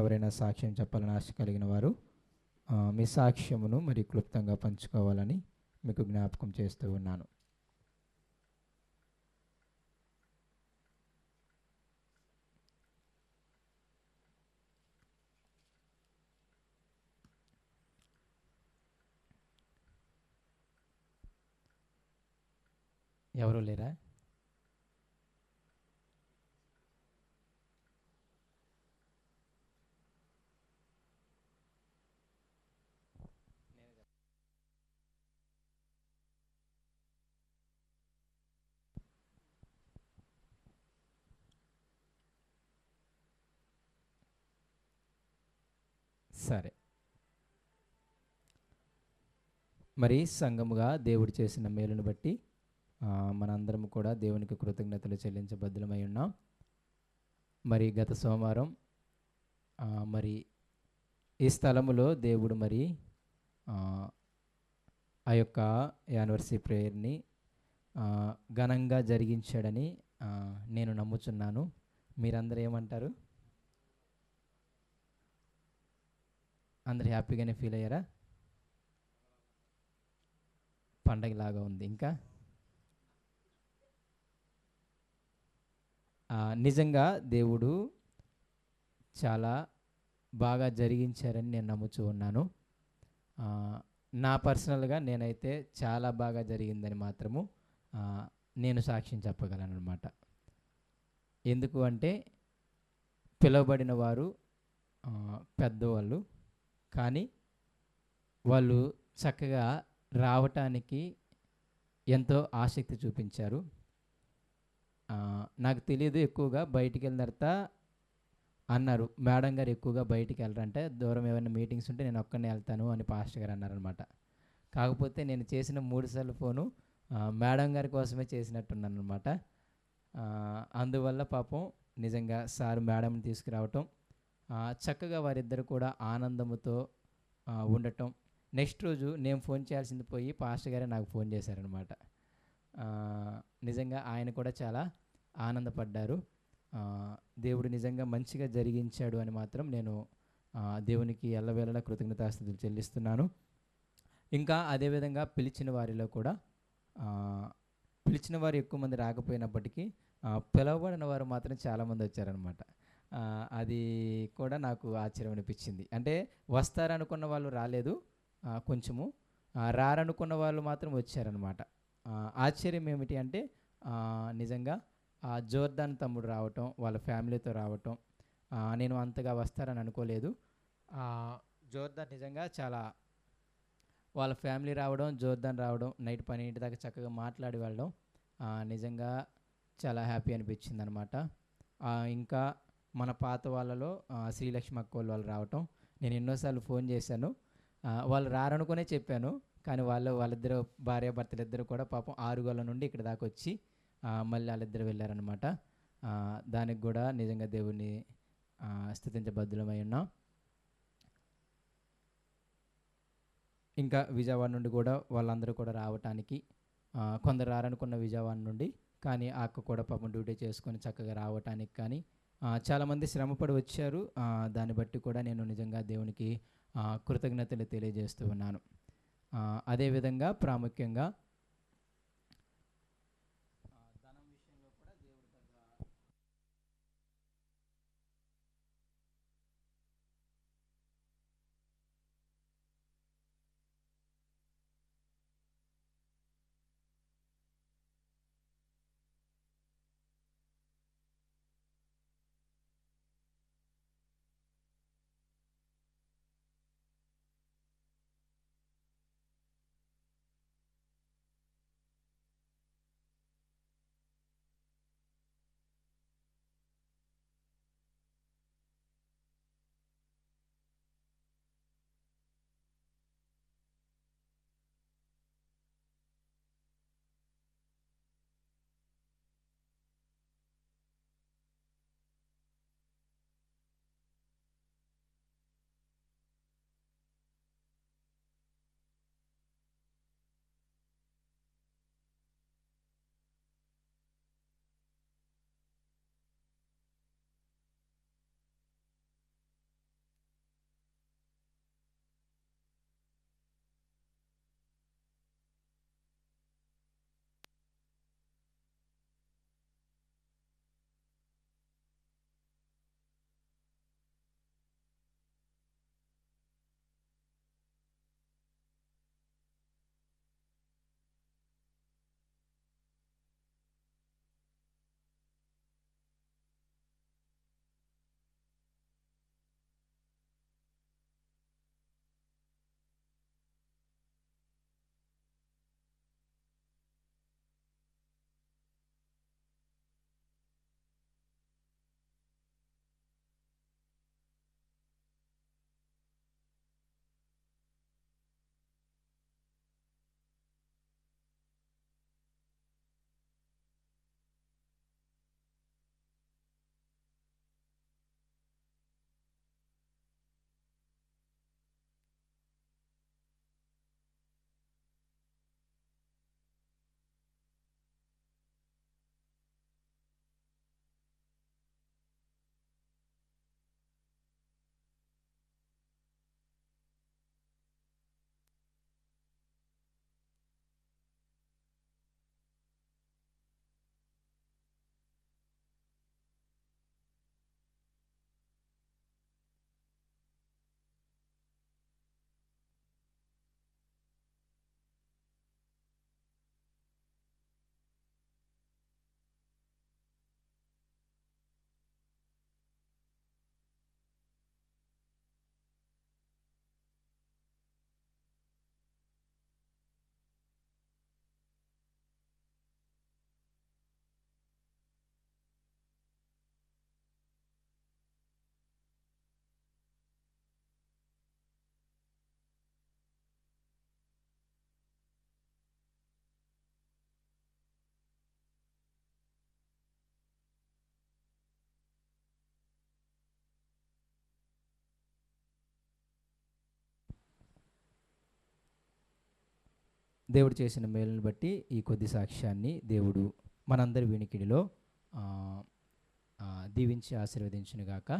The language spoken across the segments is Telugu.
ఎవరైనా సాక్ష్యం చెప్పాలని ఆశ కలిగిన వారు మీ సాక్ష్యమును మరి క్లుప్తంగా పంచుకోవాలని మీకు జ్ఞాపకం చేస్తూ ఉన్నాను. ఎవరు లేరా? సరే. మరి సంఘముగా దేవుడు చేసిన మేలును బట్టి మనందరం కూడా దేవునికి కృతజ్ఞతలు చెల్లించబద్ధులమై ఉన్నాం. మరి గత సోమవారం మరి ఈ స్థలములో దేవుడు మరి ఆ, యొక్క యానివర్సరీ ప్రేయర్ని ఘనంగా జరిగించాడని నేను నమ్ముచున్నాను. మీరందరూ ఏమంటారు? అందరు హ్యాపీగానే ఫీల్ అయ్యారా? పండగలాగా ఉంది ఇంకా? నిజంగా దేవుడు చాలా బాగా జరిగించారని నేను నమ్ముచూ ఉన్నాను. నా పర్సనల్గా నేనైతే చాలా బాగా జరిగిందని మాత్రము నేను సాక్ష్యం చెప్పగలను అనమాట ఎందుకు అంటే పిలువబడిన వారు పెద్దవాళ్ళు కానీ వాళ్ళు చక్కగా రావటానికి ఎంతో ఆసక్తి చూపించారు. నాకు తెలియదు ఎక్కువగా బయటికి వెళ్ళిన తర్వాత అన్నారు. మేడం గారు ఎక్కువగా బయటికి వెళ్ళరంటే దూరం ఏమైనా మీటింగ్స్ ఉంటే నేను ఒక్కనే వెళ్తాను అని పాస్టర్ గారు అన్నారనమాట కాకపోతే నేను చేసిన మూడు సార్లు ఫోను మేడం గారి కోసమే చేసినట్టున్నాను అనమాట అందువల్ల పాపం నిజంగా సార్ మేడంని తీసుకురావటం చక్కగా వారిద్దరు కూడా ఆనందముతో ఉండటం. నెక్స్ట్ రోజు నేను ఫోన్ చేయాల్సింది పోయి పాస్టర్ గారే నాకు ఫోన్ చేశారనమాట నిజంగా ఆయన కూడా చాలా ఆనందపడ్డారు. దేవుడు నిజంగా మంచిగా జరిగించాడు అని మాత్రం నేను దేవునికి ఎల్లవేళలా కృతజ్ఞతాస్థుతులు చెల్లిస్తున్నాను. ఇంకా అదేవిధంగా పిలిచిన వారిలో కూడా పిలిచిన వారు ఎక్కువ మంది రాకపోయినప్పటికీ పిలవబడిన వారు మాత్రం చాలామంది వచ్చారనమాట అది కూడా నాకు ఆశ్చర్యం అనిపించింది. అంటే వస్తారనుకున్న వాళ్ళు రాలేదు. కొంచెము. రారనుకున్న వాళ్ళు మాత్రం వచ్చారనమాట ఆశ్చర్యం ఏమిటి అంటే నిజంగా ఆ జోర్దాన్ తమ్ముడు రావటం వాళ్ళ ఫ్యామిలీతో రావటం నేను అంతగా వస్తారని అనుకోలేదు. జోర్దాన్ నిజంగా చాలా వాళ్ళ ఫ్యామిలీ రావడం జోర్దాన్ రావడం నైట్ పన్నెండు దాకా చక్కగా మాట్లాడి వెళ్ళడం నిజంగా చాలా హ్యాపీ అనిపించింది అనమాట ఇంకా మన పాత వాళ్ళలో శ్రీలక్ష్మి అక్కోళ్ళు వాళ్ళు రావటం. నేను ఎన్నోసార్లు ఫోన్ చేశాను. వాళ్ళు రారనుకునే చెప్పాను. కానీ వాళ్ళు వాళ్ళిద్దరు భార్యాభర్తలు ఇద్దరు కూడా పాపం ఆరుగోళ్ళ నుండి ఇక్కడ దాకా వచ్చి మళ్ళీ వాళ్ళిద్దరు వెళ్ళారనమాట దానికి కూడా నిజంగా దేవుడిని ఆ, స్థుతించబద్ధులమై ఉన్నాం. ఇంకా విజయవాడ నుండి కూడా వాళ్ళందరూ కూడా రావటానికి కొందరు రారనుకున్న విజయవాడ నుండి కానీ ఆ అక్క కూడా పాపం డ్యూటీ చేసుకొని చక్కగా రావటానికి కానీ చాలామంది శ్రమపడి వచ్చారు. దాన్ని బట్టి కూడా నేను నిజంగా దేవునికి కృతజ్ఞతలు తెలియజేస్తూ ఉన్నాను. అదేవిధంగా ప్రాముఖ్యంగా దేవుడు చేసిన మేలును బట్టి ఈ కొద్ది సాక్ష్యాన్ని దేవుడు మనందరి వినికిడిలో దీవించి ఆశీర్వదించునుగాక.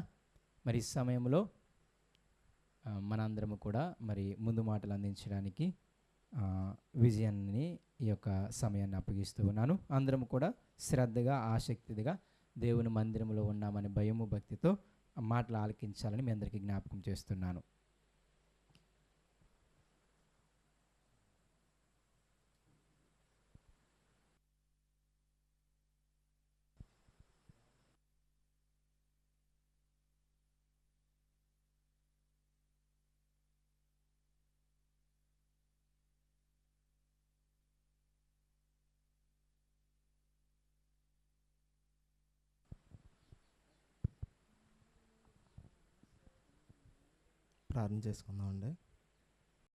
మరి ఈ సమయంలో మనందరము కూడా మరి ముందు మాటలు అందించడానికి విజయాన్ని ఈ యొక్క సమయాన్ని అప్పగిస్తూ ఉన్నాను. అందరం కూడా శ్రద్ధగా ఆసక్తిగా దేవుని మందిరంలో ఉన్నామని భయము భక్తితో మాటలు ఆలకించాలని మీ అందరికీ జ్ఞాపకం చేస్తున్నాను. ప్రార్థన చేసుకుందామండి.